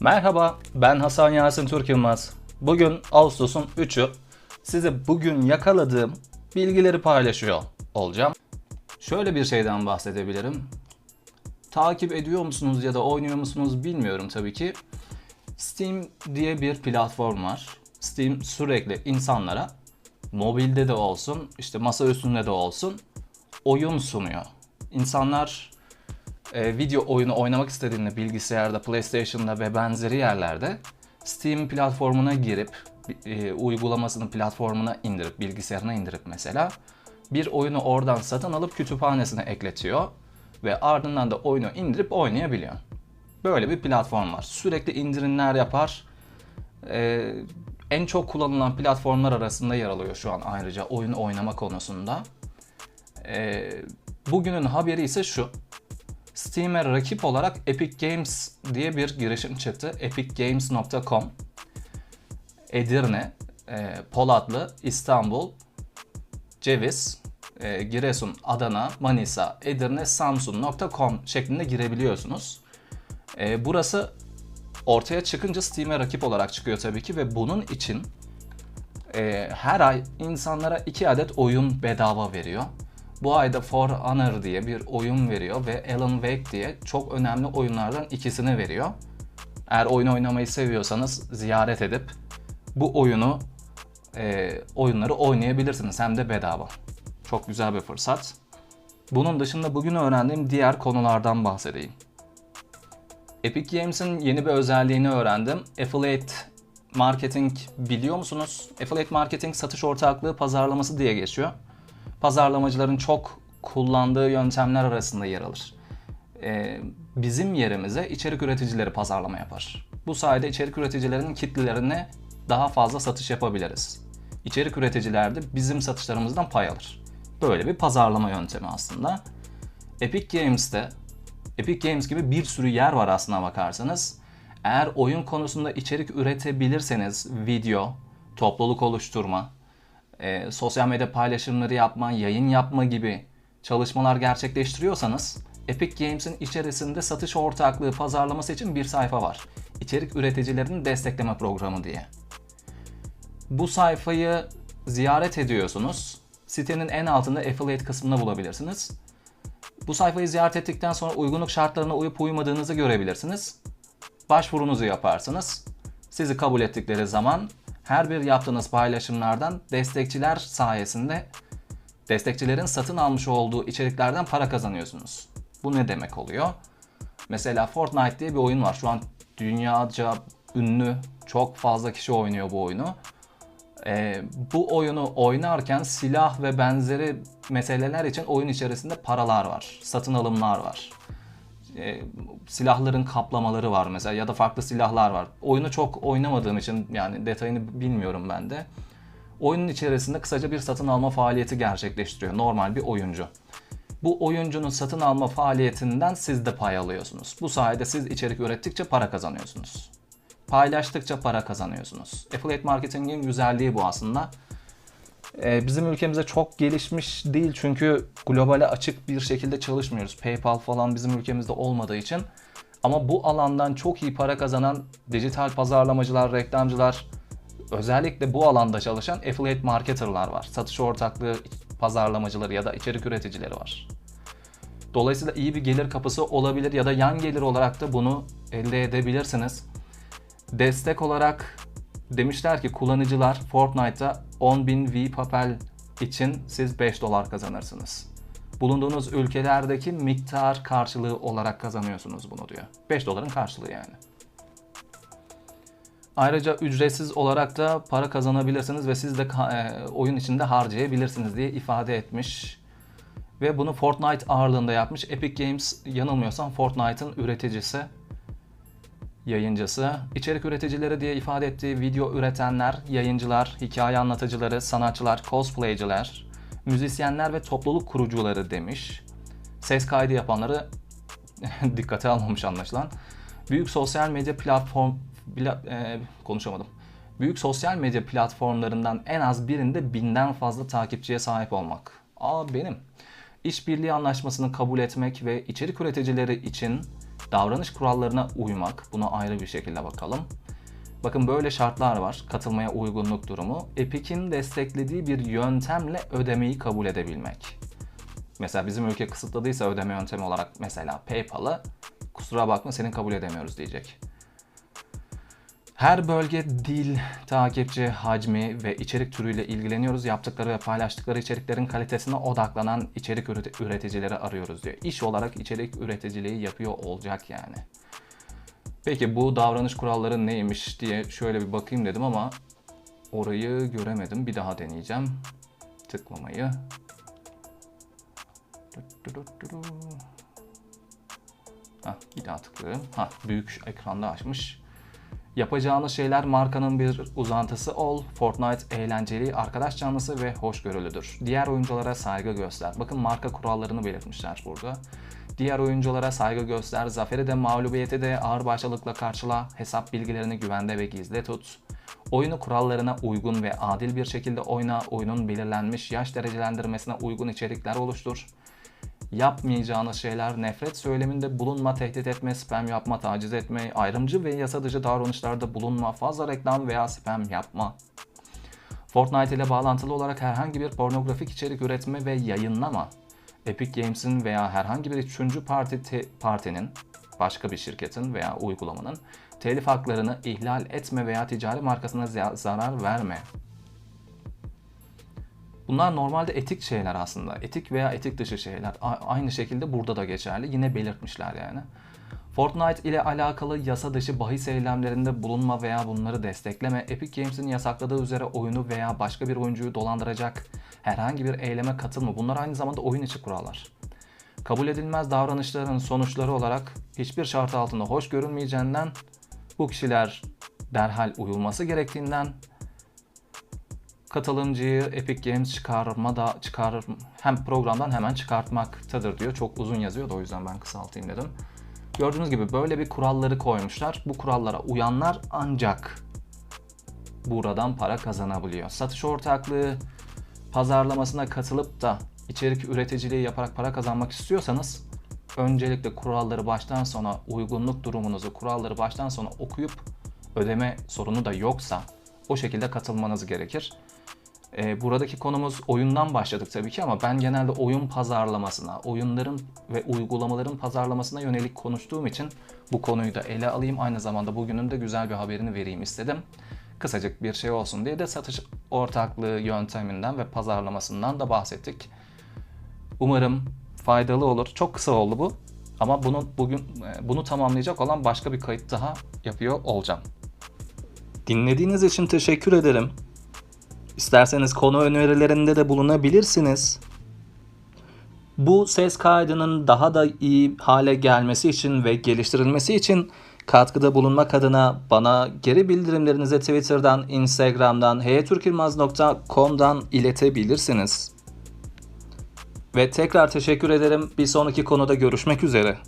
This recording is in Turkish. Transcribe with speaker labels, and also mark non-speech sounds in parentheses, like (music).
Speaker 1: Merhaba, ben Hasan Yasin Türk Yılmaz. Bugün Ağustos'un 3'ü. Size bugün yakaladığım bilgileri paylaşıyor olacağım. Şöyle bir şeyden bahsedebilirim. Takip ediyor musunuz ya da oynuyor musunuz bilmiyorum tabii ki. Steam diye bir platform var. Steam sürekli insanlara mobilde de olsun, işte masa üstünde de olsun oyun sunuyor. İnsanlar e, video oyunu oynamak istediğinde bilgisayarda, PlayStation'da ve benzeri yerlerde Steam platformuna girip e, uygulamasını platformuna indirip bilgisayarına indirip mesela bir oyunu oradan satın alıp kütüphanesine ekletiyor ve ardından da oyunu indirip oynayabiliyor. Böyle bir platform var. Sürekli indirimler yapar. E, en çok kullanılan platformlar arasında yer alıyor şu an ayrıca oyun oynama konusunda. E, bugünün haberi ise şu. Steam'e rakip olarak Epic Games diye bir girişim çıktı. epicgames.com Edirne, e, Polatlı, İstanbul, Ceviz, e, Giresun, Adana, Manisa, Edirne, Samsun.com şeklinde girebiliyorsunuz. E, burası ortaya çıkınca Steam'e rakip olarak çıkıyor tabii ki ve bunun için e, her ay insanlara 2 adet oyun bedava veriyor. Bu ayda For Honor diye bir oyun veriyor ve Alan Wake diye çok önemli oyunlardan ikisini veriyor. Eğer oyun oynamayı seviyorsanız ziyaret edip bu oyunu e, oyunları oynayabilirsiniz hem de bedava. Çok güzel bir fırsat. Bunun dışında bugün öğrendiğim diğer konulardan bahsedeyim. Epic Games'in yeni bir özelliğini öğrendim. Affiliate marketing biliyor musunuz? Affiliate marketing satış ortaklığı pazarlaması diye geçiyor pazarlamacıların çok kullandığı yöntemler arasında yer alır. Ee, bizim yerimize içerik üreticileri pazarlama yapar. Bu sayede içerik üreticilerinin kitlelerine daha fazla satış yapabiliriz. İçerik üreticiler de bizim satışlarımızdan pay alır. Böyle bir pazarlama yöntemi aslında. Epic Games'te Epic Games gibi bir sürü yer var aslına bakarsanız. Eğer oyun konusunda içerik üretebilirseniz video, topluluk oluşturma, e, sosyal medya paylaşımları yapma, yayın yapma gibi çalışmalar gerçekleştiriyorsanız Epic Games'in içerisinde satış ortaklığı pazarlaması için bir sayfa var. İçerik üreticilerini destekleme programı diye. Bu sayfayı ziyaret ediyorsunuz. Sitenin en altında affiliate kısmını bulabilirsiniz. Bu sayfayı ziyaret ettikten sonra uygunluk şartlarına uyup uymadığınızı görebilirsiniz. Başvurunuzu yaparsınız. Sizi kabul ettikleri zaman her bir yaptığınız paylaşımlardan destekçiler sayesinde destekçilerin satın almış olduğu içeriklerden para kazanıyorsunuz. Bu ne demek oluyor? Mesela Fortnite diye bir oyun var. Şu an dünyaca ünlü çok fazla kişi oynuyor bu oyunu. Ee, bu oyunu oynarken silah ve benzeri meseleler için oyun içerisinde paralar var. Satın alımlar var e, silahların kaplamaları var mesela ya da farklı silahlar var. Oyunu çok oynamadığım için yani detayını bilmiyorum ben de. Oyunun içerisinde kısaca bir satın alma faaliyeti gerçekleştiriyor normal bir oyuncu. Bu oyuncunun satın alma faaliyetinden siz de pay alıyorsunuz. Bu sayede siz içerik ürettikçe para kazanıyorsunuz. Paylaştıkça para kazanıyorsunuz. Affiliate marketingin güzelliği bu aslında. Ee, bizim ülkemizde çok gelişmiş değil çünkü globale açık bir şekilde çalışmıyoruz. PayPal falan bizim ülkemizde olmadığı için. Ama bu alandan çok iyi para kazanan dijital pazarlamacılar, reklamcılar, özellikle bu alanda çalışan affiliate marketerlar var. Satış ortaklığı pazarlamacıları ya da içerik üreticileri var. Dolayısıyla iyi bir gelir kapısı olabilir ya da yan gelir olarak da bunu elde edebilirsiniz. Destek olarak demişler ki kullanıcılar Fortnite'da 10.000 V papel için siz 5 dolar kazanırsınız. Bulunduğunuz ülkelerdeki miktar karşılığı olarak kazanıyorsunuz bunu diyor. 5 doların karşılığı yani. Ayrıca ücretsiz olarak da para kazanabilirsiniz ve siz de e, oyun içinde harcayabilirsiniz diye ifade etmiş. Ve bunu Fortnite ağırlığında yapmış. Epic Games yanılmıyorsam Fortnite'ın üreticisi yayıncısı, içerik üreticileri diye ifade ettiği video üretenler, yayıncılar, hikaye anlatıcıları, sanatçılar, cosplayciler, müzisyenler ve topluluk kurucuları demiş. Ses kaydı yapanları (laughs) dikkate almamış anlaşılan. Büyük sosyal medya platform bla, e, konuşamadım. Büyük sosyal medya platformlarından en az birinde binden fazla takipçiye sahip olmak. Aa benim. İşbirliği anlaşmasını kabul etmek ve içerik üreticileri için davranış kurallarına uymak. Buna ayrı bir şekilde bakalım. Bakın böyle şartlar var. Katılmaya uygunluk durumu. Epic'in desteklediği bir yöntemle ödemeyi kabul edebilmek. Mesela bizim ülke kısıtladıysa ödeme yöntemi olarak mesela PayPal'ı kusura bakma senin kabul edemiyoruz diyecek. Her bölge dil, takipçi, hacmi ve içerik türüyle ilgileniyoruz. Yaptıkları ve paylaştıkları içeriklerin kalitesine odaklanan içerik üreti- üreticileri arıyoruz diyor. İş olarak içerik üreticiliği yapıyor olacak yani. Peki bu davranış kuralları neymiş diye şöyle bir bakayım dedim ama orayı göremedim. Bir daha deneyeceğim. Tıklamayı. Hah, bir daha tıklıyorum. Ha, büyük ekranda açmış. Yapacağınız şeyler markanın bir uzantısı ol. Fortnite eğlenceli, arkadaş canlısı ve hoşgörülüdür. Diğer oyunculara saygı göster. Bakın marka kurallarını belirtmişler burada. Diğer oyunculara saygı göster. Zaferi de mağlubiyeti de ağırbaşlılıkla karşıla. Hesap bilgilerini güvende ve gizli tut. Oyunu kurallarına uygun ve adil bir şekilde oyna. Oyunun belirlenmiş yaş derecelendirmesine uygun içerikler oluştur. Yapmayacağınız şeyler nefret söyleminde bulunma, tehdit etme, spam yapma, taciz etme, ayrımcı ve yasa dışı davranışlarda bulunma, fazla reklam veya spam yapma. Fortnite ile bağlantılı olarak herhangi bir pornografik içerik üretme ve yayınlama. Epic Games'in veya herhangi bir üçüncü parti te- partinin, başka bir şirketin veya uygulamanın telif haklarını ihlal etme veya ticari markasına za- zarar verme. Bunlar normalde etik şeyler aslında. Etik veya etik dışı şeyler. A- aynı şekilde burada da geçerli. Yine belirtmişler yani. Fortnite ile alakalı yasa dışı bahis eylemlerinde bulunma veya bunları destekleme, Epic Games'in yasakladığı üzere oyunu veya başka bir oyuncuyu dolandıracak herhangi bir eyleme katılma. Bunlar aynı zamanda oyun içi kurallar. Kabul edilmez davranışların sonuçları olarak hiçbir şart altında hoş görülmeyeceğinden bu kişiler derhal uyulması gerektiğinden katılımcıyı Epic Games çıkarma da çıkar hem programdan hemen çıkartmaktadır diyor. Çok uzun yazıyor da o yüzden ben kısaltayım dedim. Gördüğünüz gibi böyle bir kuralları koymuşlar. Bu kurallara uyanlar ancak buradan para kazanabiliyor. Satış ortaklığı pazarlamasına katılıp da içerik üreticiliği yaparak para kazanmak istiyorsanız öncelikle kuralları baştan sona uygunluk durumunuzu kuralları baştan sona okuyup ödeme sorunu da yoksa o şekilde katılmanız gerekir. Ee, buradaki konumuz oyundan başladık tabii ki ama ben genelde oyun pazarlamasına, oyunların ve uygulamaların pazarlamasına yönelik konuştuğum için bu konuyu da ele alayım. Aynı zamanda bugünün de güzel bir haberini vereyim istedim. Kısacık bir şey olsun diye de satış ortaklığı yönteminden ve pazarlamasından da bahsettik. Umarım faydalı olur. Çok kısa oldu bu. Ama bunu bugün e, bunu tamamlayacak olan başka bir kayıt daha yapıyor olacağım. Dinlediğiniz için teşekkür ederim. İsterseniz konu önerilerinde de bulunabilirsiniz. Bu ses kaydının daha da iyi hale gelmesi için ve geliştirilmesi için katkıda bulunmak adına bana geri bildirimlerinizi Twitter'dan, Instagram'dan, heyetürkilmaz.com'dan iletebilirsiniz. Ve tekrar teşekkür ederim. Bir sonraki konuda görüşmek üzere.